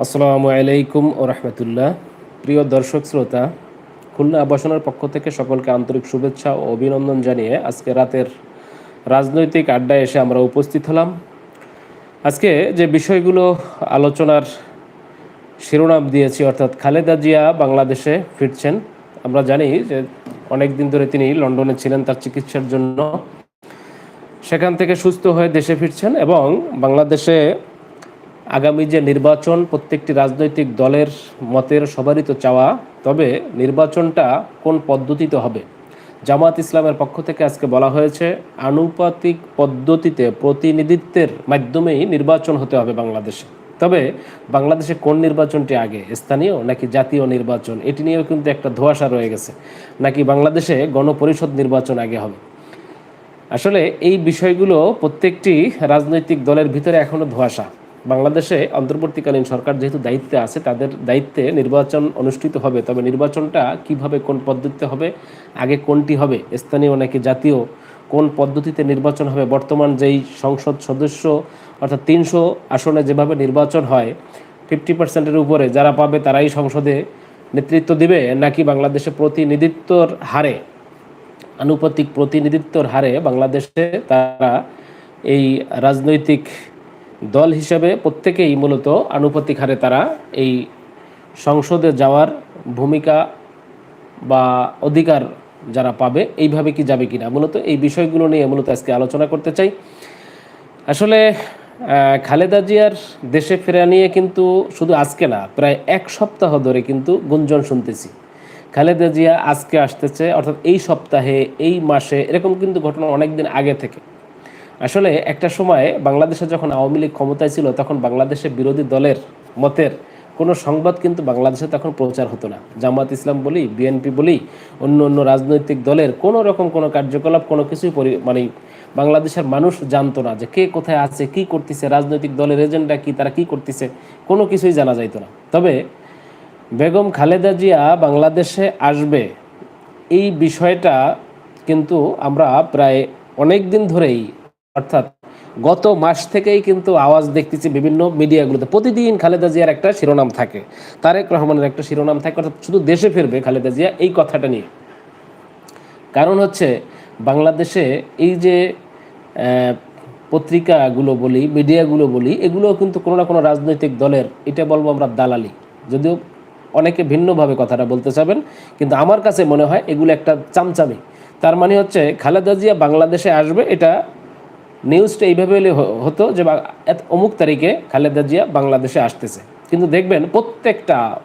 আসসালামু আলাইকুম ও রহমতুল্লাহ। প্রিয় দর্শক শ্রোতা, খুলনা আবাসনের পক্ষ থেকে সকলকে আন্তরিক শুভেচ্ছা ও অভিনন্দন জানিয়ে আজকে রাতের রাজনৈতিক আড্ডায় এসে আমরা উপস্থিত হলাম। আজকে যে বিষয়গুলো আলোচনার শিরোনাম দিয়েছি, অর্থাৎ খালেদা জিয়া বাংলাদেশে ফিরছেন, আমরা জানি যে অনেক দিন ধরে তিনি লন্ডনে ছিলেন তার চিকিৎসার জন্য। সেখান থেকে সুস্থ হয়ে দেশে ফিরছেন এবং বাংলাদেশে আগামী যে নির্বাচন প্রত্যেকটি রাজনৈতিক দলের মতের সবারই তো চাওয়া, তবে নির্বাচনটা কোন পদ্ধতিতে হবে? জামাত ইসলামের পক্ষ থেকে আজকে বলা হয়েছে, আনুপাতিক পদ্ধতিতে প্রতিনিধিত্বের মাধ্যমেই নির্বাচন হতে হবে বাংলাদেশে। তবে বাংলাদেশে কোন নির্বাচনটি আগে, স্থানীয় নাকি জাতীয় নির্বাচন? এটি নিয়েও কিন্তু একটা ধোঁয়াশা রয়ে গেছে। নাকি বাংলাদেশে গণপরিষদ নির্বাচন আগে হবে? আসলে এই বিষয়গুলো প্রত্যেকটি রাজনৈতিক দলের ভিতরে এখনও ধোঁয়াশা। বাংলাদেশে অন্তর্বর্তীকালীন সরকার যেহেতু দায়িত্বে আছে, তাদের দায়িত্বে নির্বাচন অনুষ্ঠিত হবে। তবে নির্বাচনটা কীভাবে কোন পদ্ধতিতে হবে, আগে কোনটি হবে, স্থানীয় নাকি জাতীয়, কোন পদ্ধতিতে নির্বাচন হবে, বর্তমান যেই সংসদ সদস্য, অর্থাৎ তিনশো আসনে যেভাবে নির্বাচন হয়, ফিফটি পার্সেন্টের উপরে যারা পাবে তারাই সংসদে নেতৃত্ব দিবে, নাকি বাংলাদেশে প্রতিনিধিত্বর হারে, আনুপাতিক প্রতিনিধিত্বর হারে বাংলাদেশে তারা এই রাজনৈতিক দল হিসেবে প্রত্যেকেই মূলত আনুপাতিক হারে তারা এই সংসদে যাওয়ার ভূমিকা বা অধিকার যারা পাবে, এইভাবে কি যাবে কিনা? মূলত এই বিষয়গুলো নিয়ে মূলত আজকে আলোচনা করতে চাই। আসলে খালেদা জিয়ার দেশে ফেরা নিয়ে কিন্তু শুধু আজকে না, প্রায় এক সপ্তাহ ধরে কিন্তু গুঞ্জন শুনতেছি। খালেদা জিয়া আজকে আসতেছে, অর্থাৎ এই সপ্তাহে, এই মাসে, এরকম কিন্তু ঘটনা অনেক দিন আগে থেকে। আসলে একটা সময় বাংলাদেশে যখন আওয়ামী লীগ ক্ষমতায় ছিল, তখন বাংলাদেশে বিরোধী দলের মতের কোনো সংবাদ কিন্তু বাংলাদেশে তখন প্রচার হতো না। জামাত ইসলাম বলি, বিএনপি বলি, অন্য অন্য রাজনৈতিক দলের কোনো রকম কোনো কার্যকলাপ, কোনো কিছুই পরি মানে বাংলাদেশের মানুষ জানতো না যে কে কোথায় আছে, কি করতেছে, রাজনৈতিক দলের এজেন্ডা কি, তারা কি করতেছে, কোনো কিছুই জানা যাইতো না। তবে বেগম খালেদা জিয়া বাংলাদেশে আসবে এই বিষয়টা কিন্তু আমরা প্রায় অনেক দিন ধরেই অর্থাৎ গত মাস থেকেই কিন্তু আওয়াজ দেখতেছি বিভিন্ন মিডিয়াগুলোতে। প্রতিদিন খালেদা জিয়ার একটা শিরোনাম থাকে, তারেক রহমানের একটা শিরোনাম থাকে, অর্থাৎ শুধু দেশে ফিরবে খালেদা জিয়া এই কথাটা নিয়ে। কারণ হচ্ছে বাংলাদেশে এই যে পত্রিকাগুলো বলি, মিডিয়াগুলো বলি এগুলো কিন্তু কোনো না কোনো রাজনৈতিক দলের, এটা বলব আমরা দালালি। যদিও অনেকে ভিন্নভাবে কথাটা বলতে চাবেন, কিন্তু আমার কাছে মনে হয় এগুলো একটা চামচামি। তার মানে হচ্ছে খালেদা জিয়া বাংলাদেশে আসবে, এটা নিউজটা এইভাবে হ- হতো যে অমুক তারিখে খালেদা জিয়া বাংলাদেশে আসতেছে। কিন্তু দেখবেন প্রত্যেকটা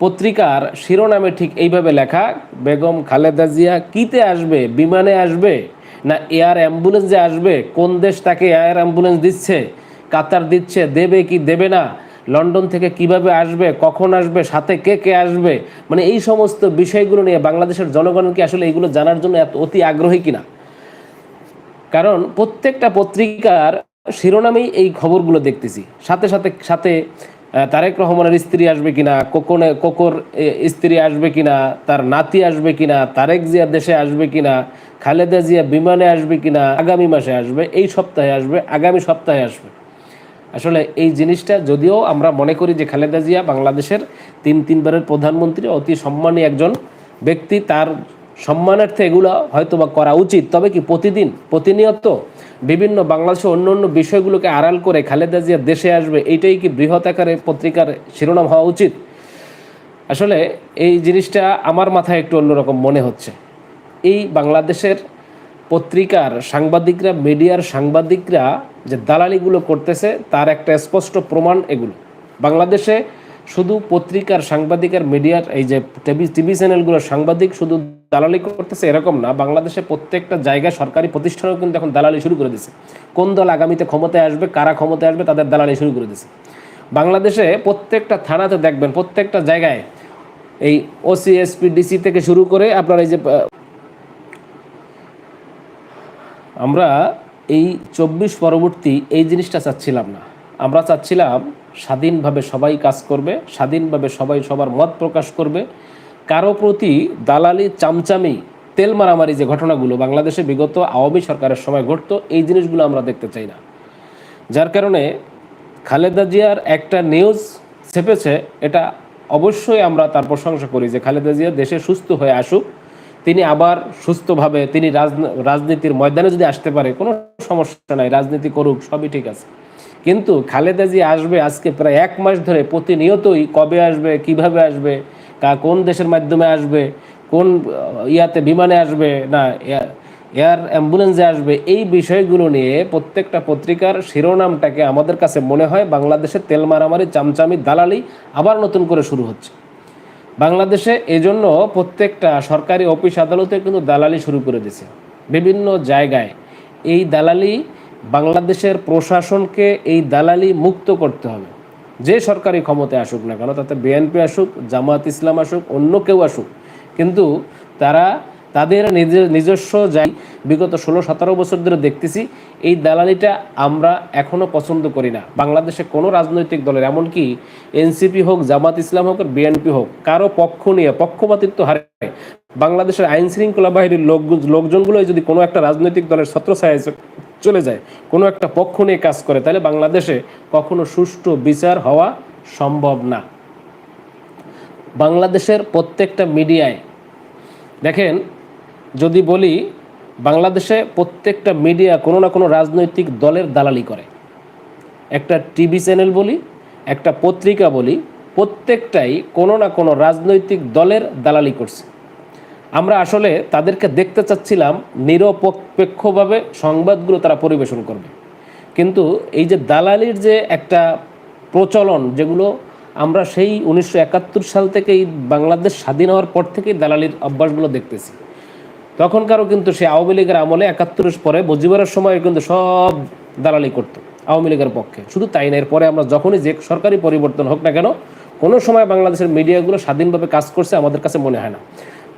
পত্রিকার শিরোনামে ঠিক এইভাবে লেখা, বেগম খালেদা জিয়া কিতে আসবে, বিমানে আসবে, না এয়ার অ্যাম্বুলেন্সে আসবে, কোন দেশ তাকে এয়ার অ্যাম্বুলেন্স দিচ্ছে, কাতার দিচ্ছে, দেবে কি দেবে না, লন্ডন থেকে কীভাবে আসবে, কখন আসবে, সাথে কে কে আসবে মানে এই সমস্ত বিষয়গুলো নিয়ে বাংলাদেশের জনগণ কি আসলে এইগুলো জানার জন্য এত অতি আগ্রহী কিনা? কারণ প্রত্যেকটা পত্রিকার শিরোনামেই এই খবরগুলো দেখতেছি। সাথে সাথে সাথে তারেক রহমানের স্ত্রী আসবে কিনা, কোকনে, কোকর স্ত্রী আসবে কিনা, তার নাতি আসবে কিনা, তারেক জিয়া দেশে আসবে কিনা, খালেদা জিয়া বিমানে আসবে কিনা, আগামী মাসে আসবে, এই সপ্তাহে আসবে, আগামী সপ্তাহে আসবে। আসলে এই জিনিসটা যদিও আমরা মনে করি যে খালেদা জিয়া বাংলাদেশের তিন তিনবারের প্রধানমন্ত্রী, অতি সম্মানী একজন ব্যক্তি, তার সম্মানার্থে এগুলো হয়তো বা করা উচিত। তবে কি প্রতিদিন, প্রতিনিয়ত বিভিন্ন বাংলাদেশের অন্য অন্য বিষয়গুলোকে আড়াল করে খালেদা জিয়া দেশে আসবে, এইটাই কি বৃহৎ আকারে পত্রিকার শিরোনাম হওয়া উচিত? আসলে এই জিনিসটা আমার মাথায় একটু অন্যরকম মনে হচ্ছে। এই বাংলাদেশের পত্রিকার সাংবাদিকরা, মিডিয়ার সাংবাদিকরা যে দালালিগুলো করতেছে, তার একটা স্পষ্ট প্রমাণ এগুলো। বাংলাদেশে শুধু পত্রিকার সাংবাদিকের মিডিয়ার এই যে টিভি টিভি সাংবাদিক শুধু দালালি করতেছে এরকম না। বাংলাদেশে প্রত্যেকটা জায়গায় সরকারি প্রতিষ্ঠানও কিন্তু এখন দালালি শুরু করে দিছে। কোন দল আগামীতে ক্ষমতায় আসবে, কারা ক্ষমতায় আসবে, তাদের দালালি শুরু করে দিছে। বাংলাদেশে প্রত্যেকটা থানাতে দেখবেন, প্রত্যেকটা জায়গায় এই ওসি এসপি ডিসি থেকে শুরু করে আপনার এই যে আমরা এই চব্বিশ পরবর্তী এই জিনিসটা চাচ্ছিলাম না। আমরা চাচ্ছিলাম স্বাধীনভাবে সবাই কাজ করবে, স্বাধীনভাবে সবাই সবার মত প্রকাশ করবে। কারও প্রতি দালালি চামচামি তেল মারামারি যে ঘটনাগুলো বাংলাদেশে বিগত আওয়ামী সরকারের সময় ঘটত, এই জিনিসগুলো আমরা দেখতে চাই না। যার কারণে খালেদা জিয়ার একটা নিউজ ছেপেছে, এটা অবশ্যই আমরা তার প্রশংসা করি যে খালেদা জিয়া দেশে সুস্থ হয়ে আসুক, তিনি আবার সুস্থভাবে তিনি রাজন- রাজনীতির ময়দানে যদি আসতে পারে, কোনো সমস্যা নাই, রাজনীতি করুক, সবই ঠিক আছে। কিন্তু খালেদা জিয়া আসবে আজকে প্রায় এক মাস ধরে প্রতিনিয়তই কবে আসবে, কীভাবে আসবে, কা- কোন দেশের মাধ্যমে আসবে, কোন ইয়াতে বিমানে আসবে, না, এয়া- এয়ার অ্যাম্বুলেন্সে আসবে, এই বিষয়গুলো নিয়ে প্রত্যেকটা পত্রিকার শিরোনামটাকে আমাদের কাছে মনে হয় বাংলাদেশের তেল মারামারি, চামচামি, দালালি আবার নতুন করে শুরু হচ্ছে। বাংলাদেশে এজন্য প্রত্যেকটা সরকারি অফিস আদালতে কিন্তু দালালি শুরু করে দিছে বিভিন্ন জায়গায় এই দালালি বাংলাদেশের প্রশাসনকে এই দালালি মুক্ত করতে হবে। যে সরকারি ক্ষমতায় আসুক না কেন, তাতে বিএনপি আসুক, জামাত ইসলাম আসুক, অন্য কেউ আসুক, কিন্তু তারা তাদের নিজের নিজস্ব যাই বিগত ষোলো সতেরো বছর ধরে দেখতেছি, এই দালালিটা আমরা এখনও পছন্দ করি না। বাংলাদেশে কোনো রাজনৈতিক দলের, এমনকি এনসিপি হোক, জামাত ইসলাম হোক বিএনপি হোক, কারও পক্ষ নিয়ে পক্ষপাতিত্ব হারে বাংলাদেশের আইন শৃঙ্খলা বাহিনীর লোক লোকজনগুলো যদি কোনো একটা রাজনৈতিক দলের ছত্রছায়ায় চ- চলে যায়। কোনো একটা পক্ষ নিয়ে কাজ করে, তাহলে বাংলাদেশে কখনো সুষ্ঠু বিচার হওয়া সম্ভব না। বাংলাদেশের প্রত্যেকটা মিডিয়ায়, দেখেন, যদি বলি, বাংলাদেশে প্রত্যেকটা মিডিয়া কোনো না কোনো রাজনৈতিক দলের দালালি করে। একটা টিভি চ্যানেল বলি, একটা পত্রিকা বলি, প্রত্যেকটাই কোনো না কোনো রাজনৈতিক দলের দালালি করছে। আমরা আসলে তাদেরকে দেখতে চাচ্ছিলাম নিরপেক্ষভাবে সংবাদগুলো তারা পরিবেশন করবে। কিন্তু এই যে দালালির যে একটা প্রচলন, যেগুলো আমরা সেই উনিশশো একাত্তর সাল থেকেই বাংলাদেশ স্বাধীন হওয়ার পর থেকেই দালালির অভ্যাসগুলো দেখতেছি। তখনকারও কিন্তু সে আওয়ামী লীগের আমলে একাত্তরের পরে বজিবারের সময় কিন্তু সব দালালি করতো আওয়ামী লীগের পক্ষে। শুধু তাই না, এরপরে আমরা যখনই যে সরকারি পরিবর্তন হোক না কেন, কোনো সময় বাংলাদেশের মিডিয়াগুলো স্বাধীনভাবে কাজ করছে আমাদের কাছে মনে হয় না।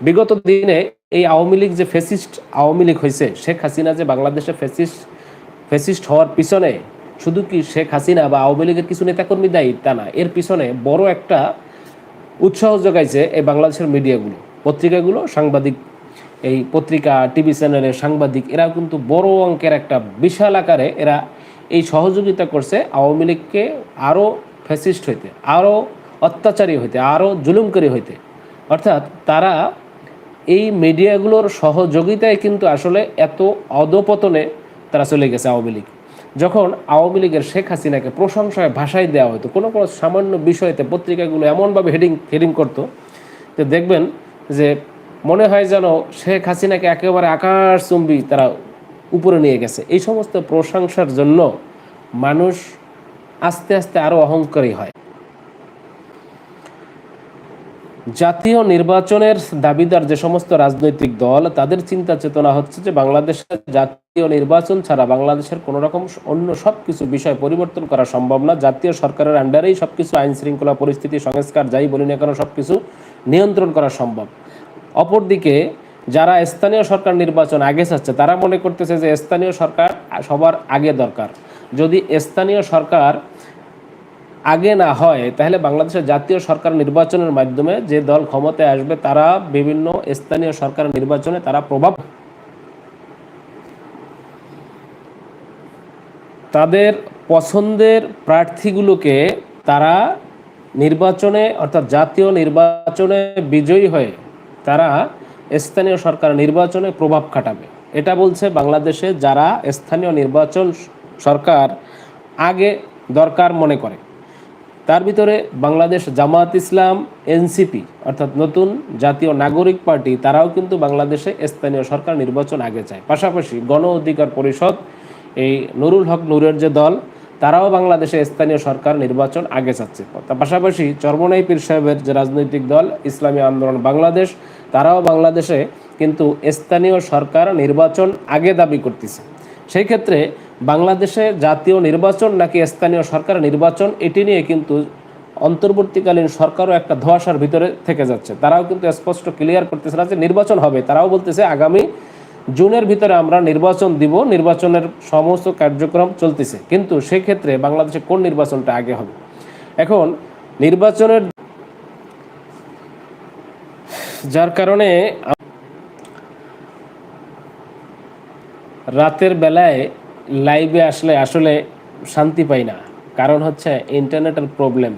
বিগত দিনে এই আওয়ামী লীগ যে ফেসিস্ট আওয়ামী লীগ হয়েছে, শেখ হাসিনা যে বাংলাদেশে ফেসিস্ট ফেসিস্ট হওয়ার পিছনে শুধু কি শেখ হাসিনা বা আওয়ামী লীগের কিছু নেতাকর্মী দায়ী তা না, এর পিছনে বড় একটা উৎসাহ যোগাইছে এই বাংলাদেশের মিডিয়াগুলো। পত্রিকাগুলো, সাংবাদিক, এই পত্রিকা, টিভি চ্যানেলের সাংবাদিক এরা কিন্তু বড় অঙ্কের একটা বিশাল আকারে এরা এই সহযোগিতা করছে আওয়ামী লীগকে আরও ফ্যাসিস্ট হইতে, আরও অত্যাচারী হইতে, আরও জুলুমকারী হইতে। অর্থাৎ তারা এই মিডিয়াগুলোর সহযোগিতায় কিন্তু আসলে এত অধপতনে তারা চলে গেছে আওয়ামী লীগ। যখন আওয়ামী লীগের শেখ হাসিনাকে প্রশংসায় ভাষায় দেওয়া হতো, কোনো কোনো সামান্য বিষয়তে পত্রিকাগুলো এমনভাবে হেডিং হেডিং করতো যে দেখবেন যে মনে হয় যেন শেখ হাসিনাকে একেবারে আকাশ চুম্বি তারা উপরে নিয়ে গেছে। এই সমস্ত প্রশংসার জন্য মানুষ আস্তে আস্তে আরও অহংকারী হয়। জাতীয় নির্বাচনের দাবিদার যে সমস্ত রাজনৈতিক দল, তাদের চিন্তা চেতনা হচ্ছে যে বাংলাদেশের জাতীয় নির্বাচন ছাড়া বাংলাদেশের কোনো রকম অন্য সব কিছু বিষয় পরিবর্তন করা সম্ভব না। জাতীয় সরকারের আন্ডারেই সব কিছু আইন শৃঙ্খলা পরিস্থিতি, সংস্কার, যাই বলি না কেন সব কিছু নিয়ন্ত্রণ করা সম্ভব। অপরদিকে, যারা স্থানীয় সরকার নির্বাচন আগে চাচ্ছে, তারা মনে করতেছে যে স্থানীয় সরকার সবার আগে দরকার। যদি স্থানীয় সরকার আগে না হয়, তাহলে বাংলাদেশের জাতীয় সরকার নির্বাচনের মাধ্যমে যে দল ক্ষমতায় আসবে, তারা বিভিন্ন স্থানীয় সরকার নির্বাচনে তারা প্রভাব তাদের পছন্দের প্রার্থীগুলোকে তারা নির্বাচনে, অর্থাৎ জাতীয় নির্বাচনে বিজয়ী হয়ে তারা স্থানীয় সরকার নির্বাচনে প্রভাব খাটাবে। এটা বলছে বাংলাদেশে যারা স্থানীয় নির্বাচন সরকার আগে দরকার মনে করে। তার ভিতরে বাংলাদেশ জামাত ইসলাম, এনসিপি, অর্থাৎ নতুন জাতীয় নাগরিক পার্টি, তারাও কিন্তু বাংলাদেশে স্থানীয় সরকার নির্বাচন আগে চায়। পাশাপাশি গণ অধিকার পরিষদ, এই নুরুল হক নুরের যে দল, তারাও বাংলাদেশে স্থানীয় সরকার নির্বাচন আগে চাচ্ছে। পাশাপাশি চরমনাই পীর সাহেবের যে রাজনৈতিক দল, ইসলামী আন্দোলন বাংলাদেশ, তারাও বাংলাদেশে কিন্তু স্থানীয় সরকার নির্বাচন আগে দাবি করতেছে। সেই ক্ষেত্রে বাংলাদেশে জাতীয় নির্বাচন নাকি স্থানীয় সরকার নির্বাচন, এটি নিয়ে কিন্তু অন্তর্বর্তীকালীন সরকারও একটা ধোয়াশার ভিতরে থেকে যাচ্ছে। তারাও কিন্তু স্পষ্ট ক্লিয়ার করতেছে না যে নির্বাচন হবে। তারাও বলতেছে, আগামী জুনের ভিতরে আমরা নির্বাচন দিব, নির্বাচনের সমস্ত কার্যক্রম চলতেছে। কিন্তু সেক্ষেত্রে বাংলাদেশে কোন নির্বাচনটা আগে হবে? এখন নির্বাচনের যার কারণে রাতের বেলায় লাইভে আসলে আসলে শান্তি পাই না। কারণ হচ্ছে ইন্টারনেটের প্রবলেম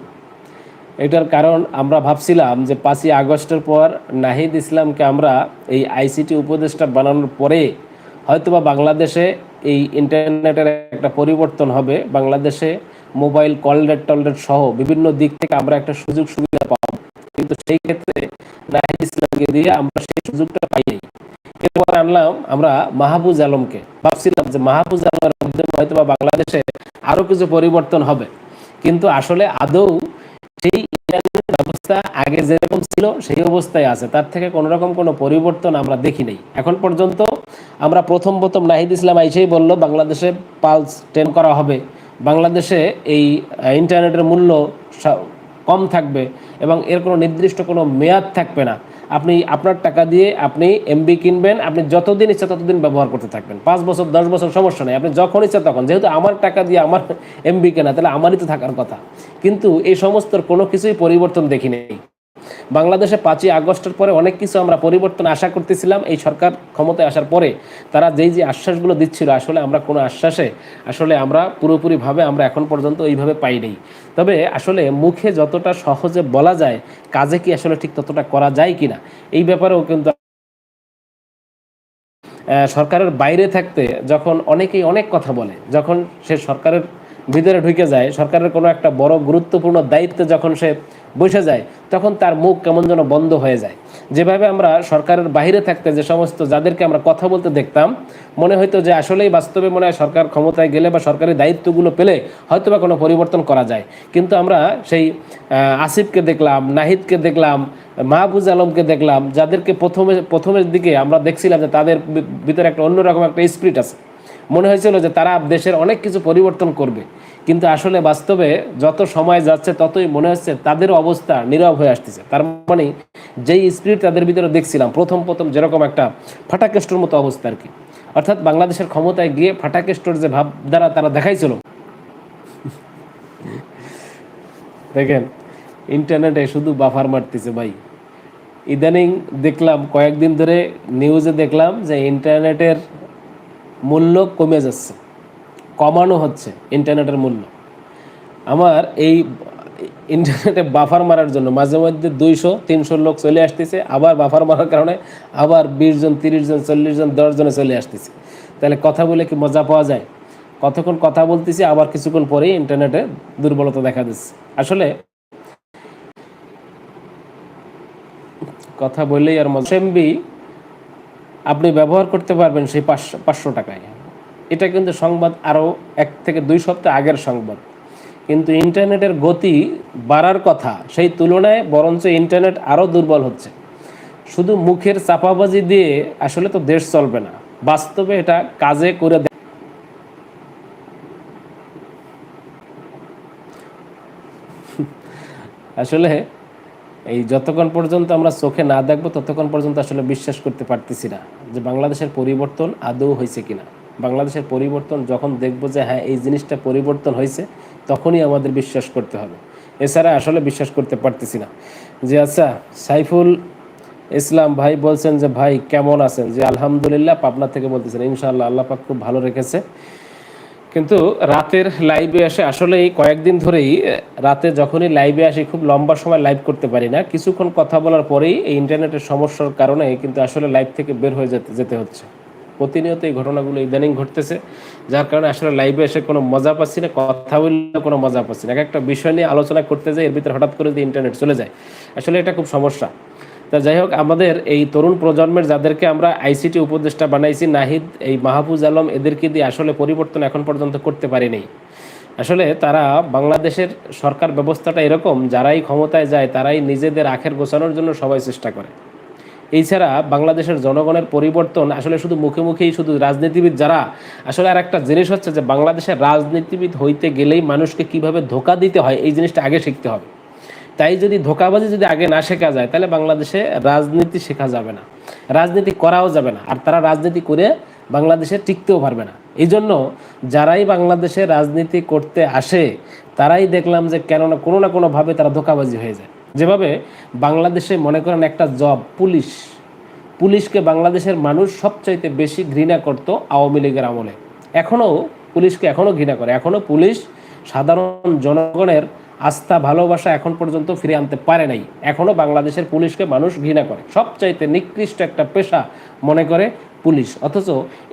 এটার কারণ আমরা ভাবছিলাম যে পাঁচই আগস্টের পর নাহিদ ইসলামকে আমরা এই আইসিটি উপদেষ্টা বানানোর পরে হয়তোবা বাংলাদেশে এই ইন্টারনেটের একটা পরিবর্তন হবে। বাংলাদেশে মোবাইল কল কলডেট টলডেট সহ বিভিন্ন দিক থেকে আমরা একটা সুযোগ সুবিধা সেই ক্ষেত্রে নাহিদ ইসলামকে দিয়ে আমরা সেই সুযোগটা পাইনি। এরপর আনলাম আমরা মাহবুজ আলমকে। ভাবছিলাম যে মাহবুজ আলমের মাধ্যমে হয়তো বা বাংলাদেশে আরও কিছু পরিবর্তন হবে। কিন্তু আসলে আদৌ সেই ব্যবস্থা আগে যেরকম ছিল সেই অবস্থায় আছে। তার থেকে কোনো রকম কোনো পরিবর্তন আমরা দেখি নাই। এখন পর্যন্ত আমরা প্রথম প্রথম নাহিদ ইসলাম আইসেই বলল, বাংলাদেশে পালস টেন করা হবে। বাংলাদেশে এই ইন্টারনেটের মূল্য কম থাকবে এবং এর কোনো নির্দিষ্ট কোনো মেয়াদ থাকবে না। আপনি আপনার টাকা দিয়ে আপনি এমবি কিনবেন, আপনি যতদিন ইচ্ছা ততদিন ব্যবহার করতে থাকবেন। পাঁচ বছর, দশ বছর সমস্যা নেই। আপনি যখন ইচ্ছা তখন, যেহেতু আমার টাকা দিয়ে আমার এমবি কেনা, তাহলে আমারই তো থাকার কথা। কিন্তু এই সমস্ত কোনো কিছুই পরিবর্তন দেখি নেই বাংলাদেশে পাঁচই আগস্টের পরে অনেক কিছু আমরা পরিবর্তন আশা করতেছিলাম। এই সরকার ক্ষমতায় আসার পরে তারা যেই যে আশ্বাসগুলো দিচ্ছিল, আসলে আমরা কোনো আশ্বাসে, আসলে আমরা পুরোপুরিভাবে আমরা এখন পর্যন্ত ওইভাবে পাইনি। তবে আসলে মুখে যতটা সহজে বলা যায়, কাজে কি আসলে ঠিক ততটা করা যায় কিনা, এই ব্যাপারেও কিন্তু সরকারের বাইরে থাকতে যখন অনেকেই অনেক কথা বলে, যখন সে সরকারের ভিতরে ঢুকে যায়, সরকারের কোনো একটা বড় গুরুত্বপূর্ণ দায়িত্বে যখন সে বসে যায় তখন তার মুখ কেমন যেন বন্ধ হয়ে যায়। যেভাবে আমরা সরকারের বাইরে থাকতে যে সমস্ত যাদেরকে আমরা কথা বলতে দেখতাম, মনে হইতো যে আসলেই বাস্তবে মনে হয় সরকার ক্ষমতায় গেলে বা সরকারি দায়িত্বগুলো পেলে হয়তো বা কোনো পরিবর্তন করা যায়। কিন্তু আমরা সেই আসিফকে দেখলাম, নাহিদকে দেখলাম মাহবুজ আলমকে দেখলাম, যাদেরকে প্রথমে, প্রথমের দিকে আমরা দেখছিলাম যে তাদের ভিতরে একটা অন্যরকম একটা স্পিরিট আছে। মনে হয়েছিল যে তারা দেশের অনেক কিছু পরিবর্তন করবে। কিন্তু আসলে বাস্তবে যত সময় যাচ্ছে, ততই মনে হচ্ছে তাদের অবস্থা নীরব হয়ে আসতেছে। তার মানে যেই স্পিরিট তাদের ভিতরে দেখছিলাম, প্রথম প্রথম যেরকম একটা ফাটাকেষ্টর মতো অবস্থা আর কি। অর্থাৎ বাংলাদেশের ক্ষমতায় গিয়ে ফাটাকেষ্টর যে ভাব দ্বারা তারা দেখাইছিল। দেখেন ইন্টারনেটে শুধু বাফার মারতেছে ভাই। ইদানিং দেখলাম, কয়েকদিন ধরে নিউজে দেখলাম যে ইন্টারনেটের মূল্য কমে যাচ্ছে। কমানো হচ্ছে ইন্টারনেটের মূল্য। আমার এই ইন্টারনেটে বাফার মারার জন্য মাঝে মধ্যে দুইশো, তিনশো লোক চলে আসতেছে, আবার বাফার মারার কারণে আবার বিশ জন, তিরিশ জন, চল্লিশ জন, দশ জনে চলে আসতেছে। তাহলে কথা বলে কি মজা পাওয়া যায়? কতক্ষণ কথা বলতেছি, আবার কিছুক্ষণ পরেই ইন্টারনেটে দুর্বলতা দেখা দিচ্ছে। আসলে কথা বললেই আর মজা। আপনি ব্যবহার করতে পারবেন সেই পাঁচশো পাঁচশো টাকায়। এটা কিন্তু সংবাদ আরও এক থেকে দুই সপ্তাহ আগের সংবাদ। কিন্তু ইন্টারনেটের গতি বাড়ার কথা, সেই তুলনায় বরঞ্চ ইন্টারনেট আরও দুর্বল হচ্ছে। শুধু মুখের চাপাবাজি দিয়ে আসলে তো দেশ চলবে না, বাস্তবে এটা কাজে করে আসলে এই যতক্ষণ পর্যন্ত আমরা চোখে না দেখব, ততক্ষণ পর্যন্ত আসলে বিশ্বাস করতে পারতেছি না যে বাংলাদেশের পরিবর্তন আদৌ হয়েছে কিনা। বাংলাদেশের পরিবর্তন যখন দেখব যে হ্যাঁ এই জিনিসটা পরিবর্তন হয়েছে, তখনই আমাদের বিশ্বাস করতে হবে। এছাড়া আসলে বিশ্বাস করতে পারতেছি না। যে আচ্ছা সাইফুল ইসলাম ভাই বলছেন যে, ভাই, কেমন আছেন? যে, আলহামদুলিল্লাহ, পাবনা থেকে বলতেছেন, ইনশাআল্লাহ, আল্লাহ পাক খুব ভালো রেখেছে। কিন্তু রাতের লাইভে আসে আসলে এই কয়েকদিন ধরেই রাতে যখনই লাইভে আসি, খুব লম্বা সময় লাইভ করতে পারি না। কিছুক্ষণ কথা বলার পরেই এই ইন্টারনেটের সমস্যার কারণে কিন্তু আসলে লাইভ থেকে বের হয়ে যেতে যেতে হচ্ছে। প্রতিনিয়ত এই ঘটনাগুলো ইদানিং ঘটতেছে, যার কারণে আসলে লাইভে এসে কোনো মজা পাচ্ছি না, কথা বললে কোনো মজা পাচ্ছি না। এক একটা বিষয় নিয়ে আলোচনা করতে যাই, এর ভিতরে হঠাৎ করে যদি ইন্টারনেট চলে যায়, আসলে এটা খুব সমস্যা। তা যাই হোক, আমাদের এই তরুণ প্রজন্মের যাদেরকে আমরা আইসিটি উপদেষ্টা বানাইছি, নাহিদ, এই মাহফুজ আলম, এদেরকে দিয়ে আসলে পরিবর্তন এখন পর্যন্ত করতে পারিনি। আসলে তারা বাংলাদেশের সরকার ব্যবস্থাটা এরকম, যারাই ক্ষমতায় যায়, তারাই নিজেদের আখের গোছানোর জন্য সবাই চেষ্টা করে। এছাড়া বাংলাদেশের জনগণের পরিবর্তন আসলে শুধু মুখে মুখেই শুধু রাজনীতিবিদ যারা, আসলে আর একটা জিনিস হচ্ছে যে বাংলাদেশের রাজনীতিবিদ হইতে গেলেই মানুষকে কীভাবে ধোকা দিতে হয়, এই জিনিসটা আগে শিখতে হবে। তাই যদি ধোকাবাজি যদি আগে না শেখা যায়, তাহলে বাংলাদেশে রাজনীতি শেখা যাবে না। রাজনীতি করাও যাবে না, আর তারা রাজনীতি করে বাংলাদেশে টিকতেও পারবে না। এই জন্য যারাই বাংলাদেশে রাজনীতি করতে আসে, তারাই দেখলাম যে কেননা কোনো না কোনোভাবে তারা ধোকাবাজি হয়ে যায়। যেভাবে বাংলাদেশে মনে করেন একটা জব, পুলিশ। পুলিশকে বাংলাদেশের মানুষ সবচাইতে বেশি ঘৃণা করত আওয়ামী লীগের আমলে। এখনও পুলিশকে এখনও ঘৃণা করে। এখনও পুলিশ সাধারণ জনগণের আস্থা, ভালোবাসা এখন পর্যন্ত ফিরে আনতে পারে নাই। এখনও বাংলাদেশের পুলিশকে মানুষ ঘৃণা করে। সবচাইতে নিকৃষ্ট একটা পেশা মনে করে পুলিশ। অথচ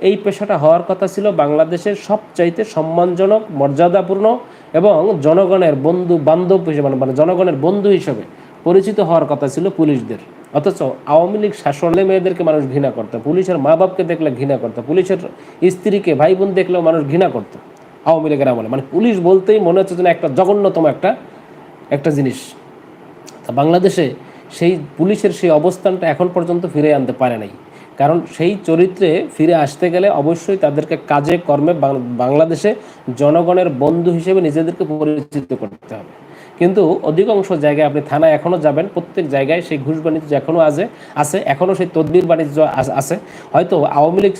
এই পেশাটা হওয়ার কথা ছিল বাংলাদেশের সবচাইতে সম্মানজনক, মর্যাদাপূর্ণ এবং জনগণের বন্ধু, বান্ধব হিসেবে মানে জনগণের বন্ধু হিসেবে পরিচিত হওয়ার কথা ছিল পুলিশদের। অথচ আওয়ামী লীগ শাসনে মেয়েদেরকে মানুষ ঘৃণা করতো। পুলিশের মা বাপকে দেখলে ঘৃণা করতো। পুলিশের স্ত্রীকে ভাই বোন দেখলেও মানুষ ঘৃণা করতো। আওয়ামী লীগের আমলে। মানে পুলিশ বলতেই মনে হচ্ছে যেন একটা জঘন্যতম একটা একটা জিনিস। তা বাংলাদেশে সেই পুলিশের সেই অবস্থানটা এখন পর্যন্ত ফিরে আনতে পারে নাই। কারণ সেই চরিত্রে ফিরে আসতে গেলে অবশ্যই তাদেরকে কাজে, কর্মে বাংলাদেশে জনগণের বন্ধু হিসেবে নিজেদেরকে পরিচিত করতে হবে। কিন্তু অধিকাংশ জায়গায় আপনি থানায় এখনও যাবেন, প্রত্যেক জায়গায় সেই ঘুষ বাণিজ্য এখনও আছে আছে, এখনও সেই তদবির বাণিজ্য আছে। হয়তো আওয়ামী লীগ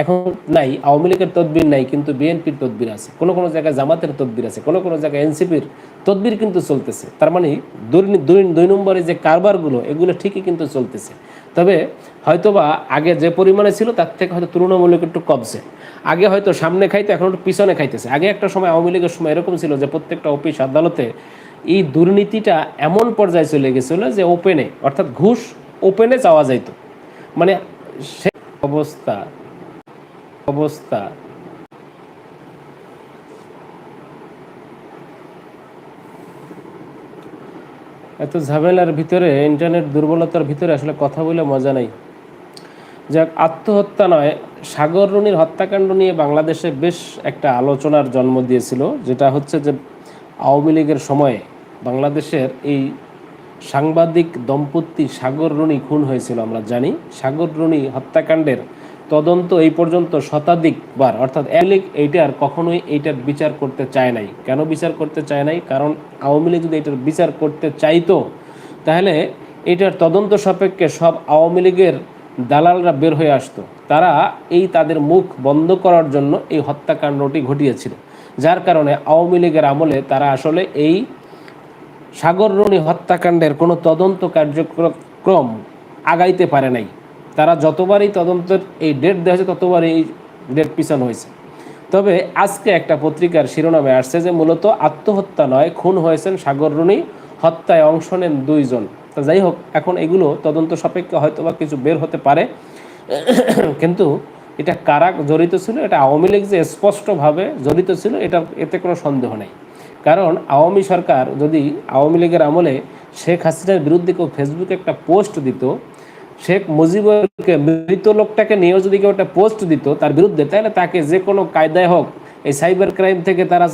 এখন নাই, আওয়ামী লীগের তদবির নাই, কিন্তু বিএনপির তদবির আছে। কোনো কোনো জায়গায় জামাতের তদবির আছে, কোনো কোনো জায়গায় এনসিপির তদবির কিন্তু চলতেছে। তার মানে দুই নম্বরে যে কারবারগুলো, এগুলো ঠিকই কিন্তু চলতেছে। তবে হয়তোবা আগে যে পরিমাণে ছিল, তার থেকে হয়তো তুলনামূলক একটু কমছে। আগে হয়তো সামনে খাইতো, এখন একটু পিছনে খাইতেছে। আগে একটা সময় আওয়ামী লীগের সময় এরকম ছিল যে প্রত্যেকটা অফিস, আদালতে এই দুর্নীতিটা এমন পর্যায়ে চলে গেছিল যে ওপেনে অর্থাৎ ঘুষ ওপেনে চাওয়া যাইতো। মানে সে অবস্থা। অবস্থা। এত ঝামেলার ভিতরে, ইন্টারনেট দুর্বলতার ভিতরে আসলে কথা বলে মজা নাই। যাক, আত্মহত্যা নয়, সাগর রুনির হত্যাকাণ্ড নিয়ে বাংলাদেশে বেশ একটা আলোচনার জন্ম দিয়েছিল, যেটা হচ্ছে যে আওয়ামী লীগের সময়ে বাংলাদেশের এই সাংবাদিক দম্পতি সাগর রুনি খুন হয়েছিল, আমরা জানি। সাগর রুনি হত্যাকাণ্ডের তদন্ত এই পর্যন্ত শতাধিকবার অর্থাৎ আওয়ামী এইটার কখনোই এইটার বিচার করতে চায় নাই। কেন বিচার করতে চায় নাই? কারণ আওয়ামী লীগ যদি এটার বিচার করতে চাইতো, তাহলে এটার তদন্ত সাপেক্ষে সব আওয়ামী লীগের দালালরা বের হয়ে আসতো। তারা এই তাদের মুখ বন্ধ করার জন্য এই হত্যাকাণ্ডটি ঘটিয়েছিল। যার কারণে আওয়ামী লীগের আমলে তারা আসলে এই সাগররণী হত্যাকাণ্ডের কোনো তদন্ত কার্যক্রম আগাইতে পারে নাই। তারা যতবারই তদন্তের এই ডেট দেওয়া হয়েছে ততবারই এই ডেট পিছানো হয়েছে। তবে আজকে একটা পত্রিকার শিরোনামে আসছে যে মূলত আত্মহত্যা নয়, খুন হয়েছেন সাগররণী হত্যায় অংশ নেন দুইজন। তা যাই হোক, এখন এগুলো তদন্ত সাপেক্ষে হয়তো বা কিছু বের হতে পারে। কিন্তু এটা কারা জড়িত ছিল, এটা আওয়ামী লীগ যে স্পষ্টভাবে জড়িত ছিল, এটা এতে কোনো সন্দেহ নেই। কারণ আওয়ামী সরকার যদি আওয়ামী লীগের আমলে শেখ হাসিনার বিরুদ্ধে কেউ ফেসবুকে একটা পোস্ট দিত শেখ মুজিবুরকে মৃত লোকটাকে নিয়েও যদি কেউ একটা পোস্ট দিত তার বিরুদ্ধে, তাহলে তাকে যে কোনো কায়দায় হোক এই সাইবার ক্রাইম থেকে তারা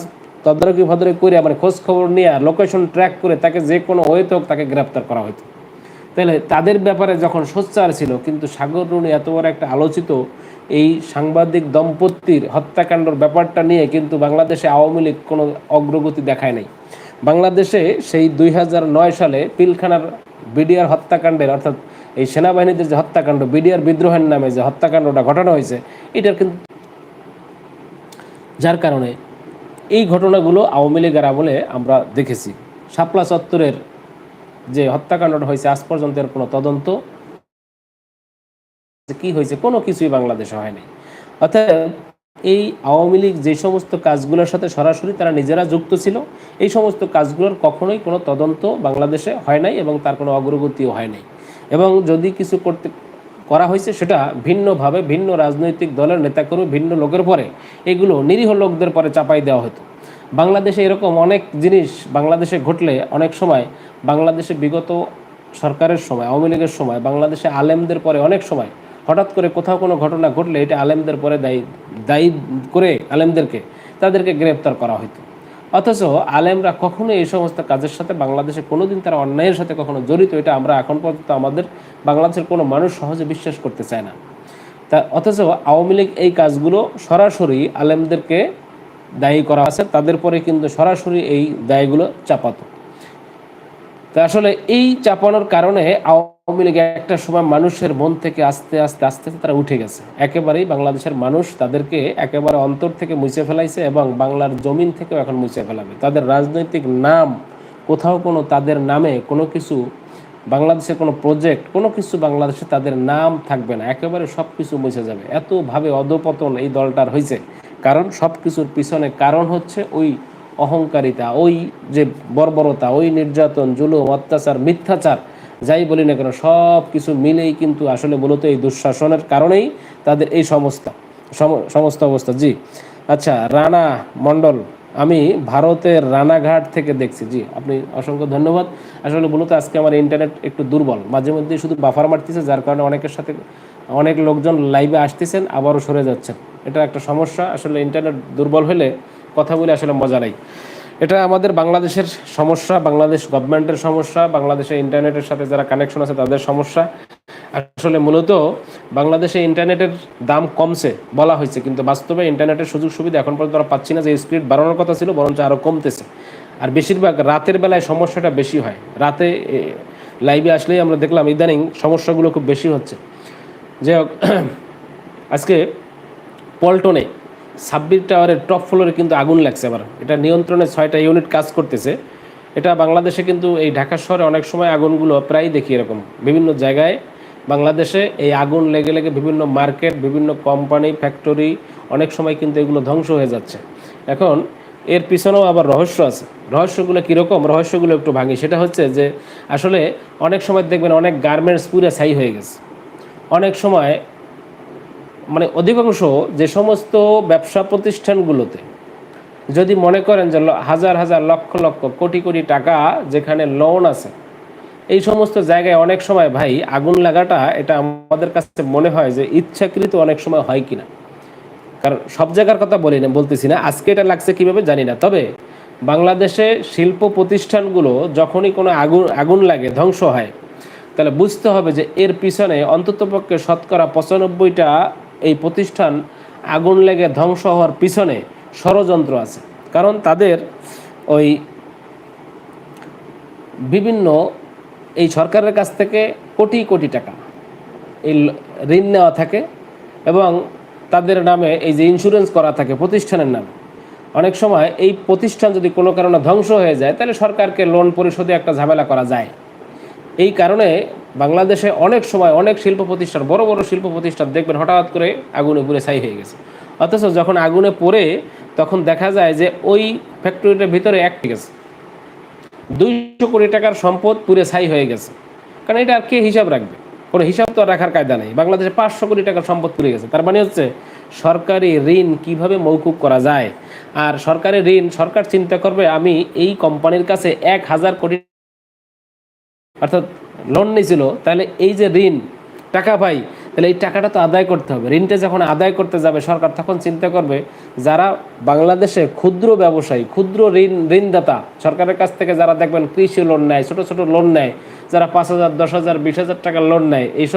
তদারকি ভদ্রকি করে মানে খোঁজ খবর নিয়ে লোকেশন ট্র্যাক করে তাকে যে কোনো ওয়েতে হোক তাকে গ্রেপ্তার করা হতো তাহলে তাদের ব্যাপারে যখন সোচ্চার ছিল, কিন্তু সাগর রুনি এত বড় একটা আলোচিত এই সাংবাদিক দম্পতির হত্যাকাণ্ডর ব্যাপারটা নিয়ে কিন্তু বাংলাদেশে আওয়ামী লীগ কোনো অগ্রগতি দেখায় নাই। বাংলাদেশে সেই দুই হাজার নয় সালে পিলখানার বিডিআর হত্যাকাণ্ডের অর্থাৎ এই সেনাবাহিনীদের যে হত্যাকাণ্ড, বিডিআর বিদ্রোহের নামে যে হত্যাকাণ্ডটা ঘটানো হয়েছে, এটার কিন্তু যার কারণে এই ঘটনাগুলো আওয়ামী লীগের আমলে আমরা দেখেছি। শাপলা চত্বরের যে হত্যাকাণ্ডটা হয়েছে, আজ পর্যন্ত এর কোনো তদন্ত কি হয়েছে, কোনো কিছুই বাংলাদেশে হয়নি। অর্থাৎ এই আওয়ামী লীগ যে সমস্ত কাজগুলোর সাথে সরাসরি তারা নিজেরা যুক্ত ছিল, এই সমস্ত কাজগুলোর কখনোই কোনো তদন্ত বাংলাদেশে হয় নাই এবং তার কোনো অগ্রগতিও হয় নাই। এবং যদি কিছু করতে করা হয়েছে সেটা ভিন্নভাবে ভিন্ন রাজনৈতিক দলের নেতাকর্মী, ভিন্ন লোকের পরে এগুলো নিরীহ লোকদের পরে চাপাই দেওয়া হতো। বাংলাদেশে এরকম অনেক জিনিস বাংলাদেশে ঘটলে অনেক সময়, বাংলাদেশে বিগত সরকারের সময়, আওয়ামী লীগের সময়, বাংলাদেশে আলেমদের পরে অনেক সময় হঠাৎ করে কোথাও কোনো ঘটনা ঘটলে এটা আলেমদের পরে দায়ী দায়ী করে আলেমদেরকে, তাদেরকে গ্রেপ্তার করা হতো অথচ আলেমরা কখনো এই সমস্ত কাজের সাথে বাংলাদেশে কোনোদিন তারা অন্যায়ের সাথে কখনো জড়িত, এটা আমরা এখন পর্যন্ত আমাদের বাংলাদেশের কোনো মানুষ সহজে বিশ্বাস করতে চায় না। তা অথচ আওয়ামী লীগ এই কাজগুলো সরাসরি আলেমদেরকে দায়ী করা আছে, তাদের পরে কিন্তু সরাসরি এই দায়গুলো চাপাতো। তা আসলে এই চাপানোর কারণে আওয়ামী লীগ একটা সময় মানুষের মন থেকে আস্তে আস্তে আস্তে আস্তে তারা উঠে গেছে। একেবারেই বাংলাদেশের মানুষ তাদেরকে একেবারে অন্তর থেকে মুছে ফেলাইছে এবং বাংলার জমিন থেকেও এখন মুছে ফেলাবে। তাদের রাজনৈতিক নাম কোথাও কোনো তাদের নামে কোনো কিছু, বাংলাদেশের কোনো প্রজেক্ট কোনো কিছু বাংলাদেশে তাদের নাম থাকবে না। একেবারে সব কিছু মুছে যাবে। এতভাবে অধপতন এই দলটার হয়েছে। কারণ সব কিছুর পিছনে কারণ হচ্ছে ওই অহংকারিতা, ওই যে বর্বরতা, ওই নির্যাতন, জুলুম, অত্যাচার, মিথ্যাচার যাই বলি না কেন, সব কিছু মিলেই কিন্তু আসলে মূলত এই দুঃশাসনের কারণেই তাদের এই সমস্ত, সম- সমস্ত অবস্থা। জি। আচ্ছা রানা মণ্ডল, আমি ভারতের রানাঘাট থেকে দেখছি। জি, আপনি অসংখ্য ধন্যবাদ। আসলে মূলত আজকে আমার ইন্টারনেট একটু দুর্বল। মাঝে মধ্যে শুধু বাফার মারতেছে, যার কারণে অনেকের সাথে অনেক লোকজন লাইভে আসতেছেন, আবারও সরে যাচ্ছেন। এটা একটা সমস্যা। আসলে ইন্টারনেট দুর্বল হলে কথা বলে আসলে মজা নাই। এটা আমাদের বাংলাদেশের সমস্যা, বাংলাদেশ গভর্নমেন্টের সমস্যা বাংলাদেশের ইন্টারনেটের সাথে যারা কানেকশন আছে তাদের সমস্যা। আসলে মূলত বাংলাদেশে ইন্টারনেটের দাম কমছে বলা হয়েছে, কিন্তু বাস্তবে ইন্টারনেটের সুযোগ সুবিধা এখন পর্যন্ত আমরা পাচ্ছি না, যে স্পিড বাড়ানোর কথা ছিল, বরঞ্চ আরও কমতেছে। আর বেশিরভাগ রাতের বেলায় সমস্যাটা বেশি হয়। রাতে লাইভে আসলেই আমরা দেখলাম ইদানিং সমস্যাগুলো খুব বেশি হচ্ছে। যে আজকে পল্টনে সাব্বির টাওয়ারের টপ ফ্লোরে কিন্তু আগুন লাগছে আবার। এটা নিয়ন্ত্রণে ছয়টা ইউনিট কাজ করতেছে। এটা বাংলাদেশে কিন্তু এই ঢাকা শহরে অনেক সময় আগুনগুলো প্রায় দেখি এরকম। বিভিন্ন জায়গায় বাংলাদেশে এই আগুন লেগে লেগে বিভিন্ন মার্কেট, বিভিন্ন কোম্পানি, ফ্যাক্টরি অনেক সময় কিন্তু এগুলো ধ্বংস হয়ে যাচ্ছে। এখন এর পিছনেও আবার রহস্য আছে। রহস্যগুলো কীরকম? রহস্যগুলো একটু ভাঙি। সেটা হচ্ছে যে আসলে অনেক সময় দেখবেন অনেক গার্মেন্টস পুরে ছাই হয়ে গেছে। অনেক সময় মানে অধিকাংশ যে সমস্ত ব্যবসা প্রতিষ্ঠানগুলোতে যদি মনে করেন যে হাজার হাজার লক্ষ লক্ষ কোটি কোটি টাকা যেখানে লোন আছে, এই সমস্ত জায়গায় অনেক সময় ভাই আগুন লাগাটা এটা আমাদের কাছে মনে হয় যে ইচ্ছাকৃত অনেক সময় হয় কিনা। কারণ সব জায়গার কথা বলি না, বলতেছি না, আজকে এটা লাগছে কীভাবে জানি না। তবে বাংলাদেশে শিল্প প্রতিষ্ঠানগুলো যখনই কোনো আগুন আগুন লাগে, ধ্বংস হয়, তাহলে বুঝতে হবে যে এর পিছনে অন্ততপক্ষে শতকরা পঁচানব্বইটা এই প্রতিষ্ঠান আগুন লেগে ধ্বংস হওয়ার পিছনে ষড়যন্ত্র আছে। কারণ তাদের ওই বিভিন্ন এই সরকারের কাছ থেকে কোটি কোটি টাকা এই ঋণ নেওয়া থাকে এবং তাদের নামে এই যে ইন্স্যুরেন্স করা থাকে প্রতিষ্ঠানের নামে। অনেক সময় এই প্রতিষ্ঠান যদি কোনো কারণে ধ্বংস হয়ে যায়, তাহলে সরকারকে লোন পরিশোধে একটা ঝামেলা করা যায়। এই কারণে বাংলাদেশে অনেক সময় অনেক শিল্প প্রতিষ্ঠান, বড় বড় শিল্প প্রতিষ্ঠান দেখবেন হঠাৎ করে আগুনে পুড়ে ছাই হয়ে গেছে। অথচ যখন আগুনে পড়ে, তখন দেখা যায় যে ওই ফ্যাক্টরিটার ভিতরে এক গেছে। দুইশো কোটি টাকার সম্পদ পুরে ছাই হয়ে গেছে। কারণ এটা আর কে হিসাব রাখবে? কোনো হিসাব তো রাখার কায়দা নেই। বাংলাদেশে পাঁচশো কোটি টাকার সম্পদ পুড়ে গেছে। তার মানে হচ্ছে সরকারি ঋণ কীভাবে মৌকুব করা যায়? আর সরকারি ঋণ সরকার চিন্তা করবে, আমি এই কোম্পানির কাছে এক হাজার কোটি অর্থাৎ লোন নিয়েছিল, তাহলে এই যে ঋণ, টাকা পাই, তাহলে এই টাকাটা তো আদায় করতে হবে। ঋণটা যখন আদায় করতে যাবে, সরকার তখন চিন্তা করবে যারা বাংলাদেশে ক্ষুদ্র ব্যবসায়ী, ক্ষুদ্র ঋণ, ঋণদাতা, সরকারের কাছ থেকে যারা দেখবেন কৃষি লোন নেয়, ছোট ছোট লোন নেয়, যারা পাঁচ হাজার, দশ হাজার, বিশ হাজার টাকার লোন নেয়, এইসব